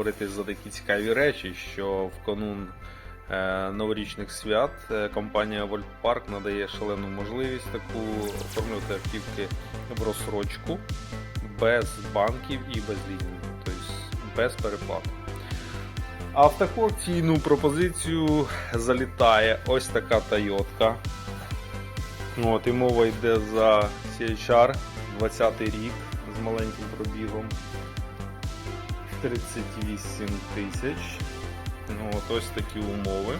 говорити за такі цікаві речі, що в канун е, новорічних свят е, компанія Park надає шалену можливість таку оформлювати автівки в розсрочку без банків і без лізингу, тобто без переплати. А в таку акційну пропозицію залітає ось така Тойотка. От, і мова йде за CHR 20 рік з маленьким пробігом. 38 тисяч. Ну, от ось такі умови.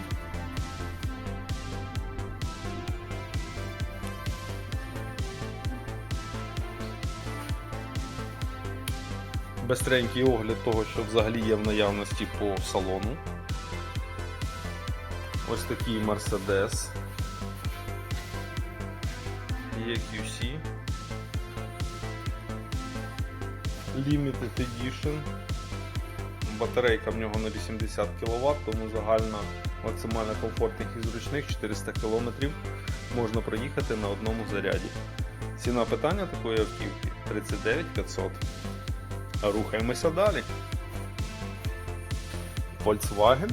Бестренький огляд того, що взагалі є в наявності по салону. Ось такий Mercedes. EQC. Limited Edition. Батарейка в нього на 80 кВт, тому загальна максимально комфортних і зручних 400 км можна проїхати на одному заряді. Ціна питання такої автівки 39 500. Рухаємося далі. Volkswagen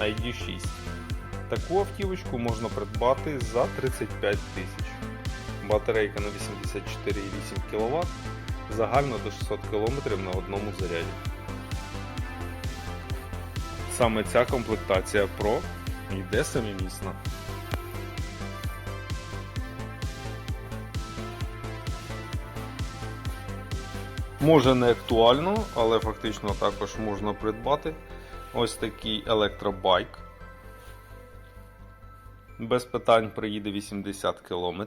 ID6. Таку автівочку можна придбати за 35 тисяч. Батарейка на 84,8 кВт, загально до 600 км на одному заряді. Саме ця комплектація Pro йде семимісна. Може не актуально, але фактично також можна придбати ось такий електробайк. Без питань приїде 80 км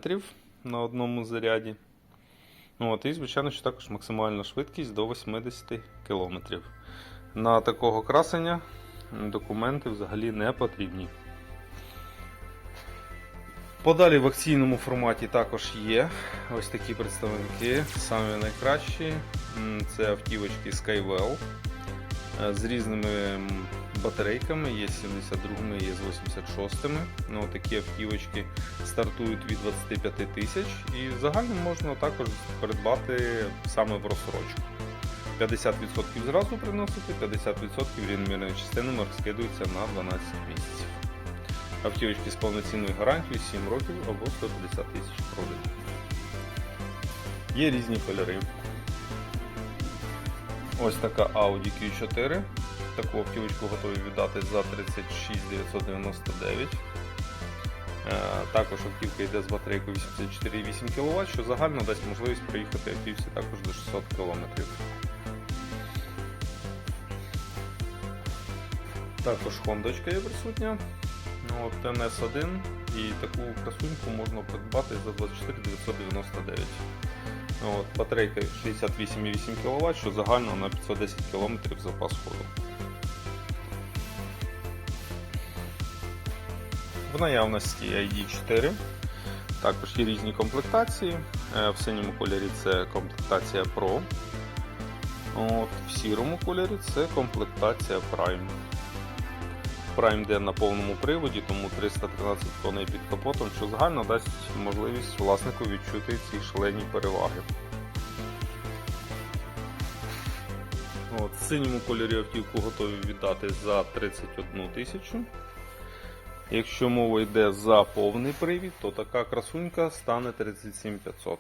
на одному заряді. От, і, звичайно, що також максимальна швидкість до 80 км. На такого красення документи взагалі не потрібні. Подалі в акційному форматі також є ось такі представники, самі найкращі. Це автівочки Skywell е, з різними батарейками, є з 72 є з 86 ну, Такі автівочки стартують від 25 тисяч і загально можна також придбати саме в розсрочку. 50% зразу приносити, 50% рівномірними частинами розкидуються на 12 місяців. Автівочки з повноцінною гарантією 7 років або 150 тисяч продажів. Є різні кольори. Ось така Audi Q4. Таку автівочку готові віддати за 36 999. Е, Також автівка йде з батарейкою 84,8 кВт, що загально дасть можливість проїхати автівці також до 600 км. Також Хондочка є присутня. Ну, От, NS1 і таку красуньку можна придбати за 24 999. Ну, От, батарейка 68,8 кВт, що загально на 510 км запас ходу. В наявності ID4. Також є різні комплектації. Е, В синьому кольорі це комплектація Pro. От, в сірому кольорі це комплектація Prime. Prime йде на повному приводі, тому 313 коней під капотом, що загально дасть можливість власнику відчути ці шалені переваги. От, в синьому кольорі автівку готові віддати за 31 тисячу. Якщо мова йде за повний привід, то така красунька стане 37 500.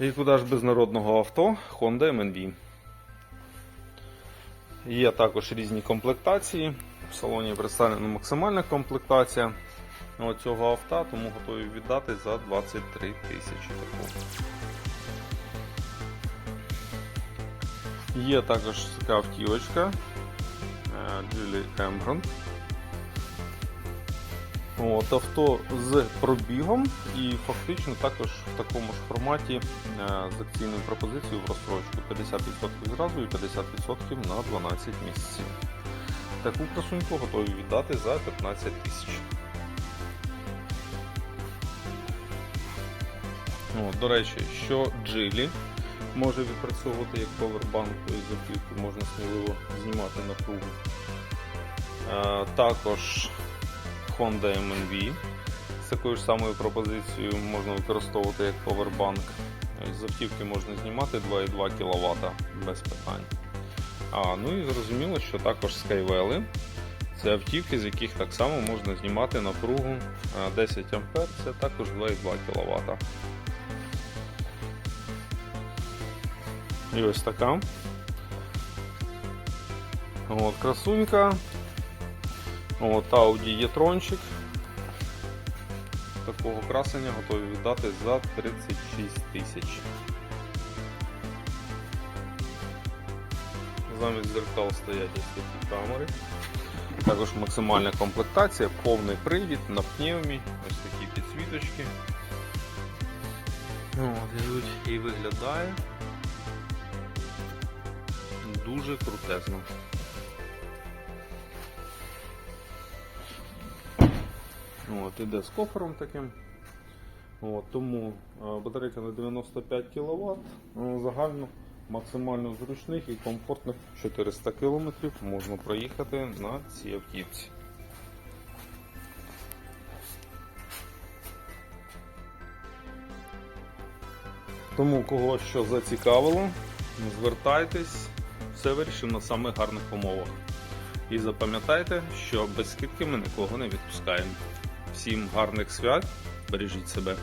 І куди ж без народного авто Honda MNV. Є також різні комплектації. В салоні представлена максимальна комплектація цього авто, тому готові віддати за 23 тисячі такого. Є також така автівочка Geely Emgrand. От, авто з пробігом і фактично також в такому ж форматі е, з акційною пропозицією в розстрочку 50% зразу і 50% на 12 місяців. Таку красуньку готові віддати за 15 тисяч. От, До речі, що Geely може відпрацьовувати як повербанк, із автівки можна сміливо знімати напругу. Е, Також Honda MNV з такою ж самою пропозицією можна використовувати як повербанк. З автівки можна знімати 2,2 кВт без питань. А, ну і зрозуміло, що також Skywell це автівки, з яких так само можна знімати напругу 10 А, це також 2,2 кВт. І ось така. От, красунька. От Audi e-tronчик. Такого красення готові віддати за 36 тисяч. Замість зеркал стоять ось такі камери. Також максимальна комплектація, повний привід на пневмі, ось такі підсвіточки. От, і виглядає дуже крутезно. От, іде з кофером таким. От, тому е, батарейка на 95 кВт. Загально максимально зручних і комфортних 400 км можна проїхати на цій автівці. Тому кого що зацікавило, звертайтесь, все вирішимо на самих гарних умовах. І запам'ятайте, що без скидки ми нікого не відпускаємо. Всім гарних свят, бережіть себе.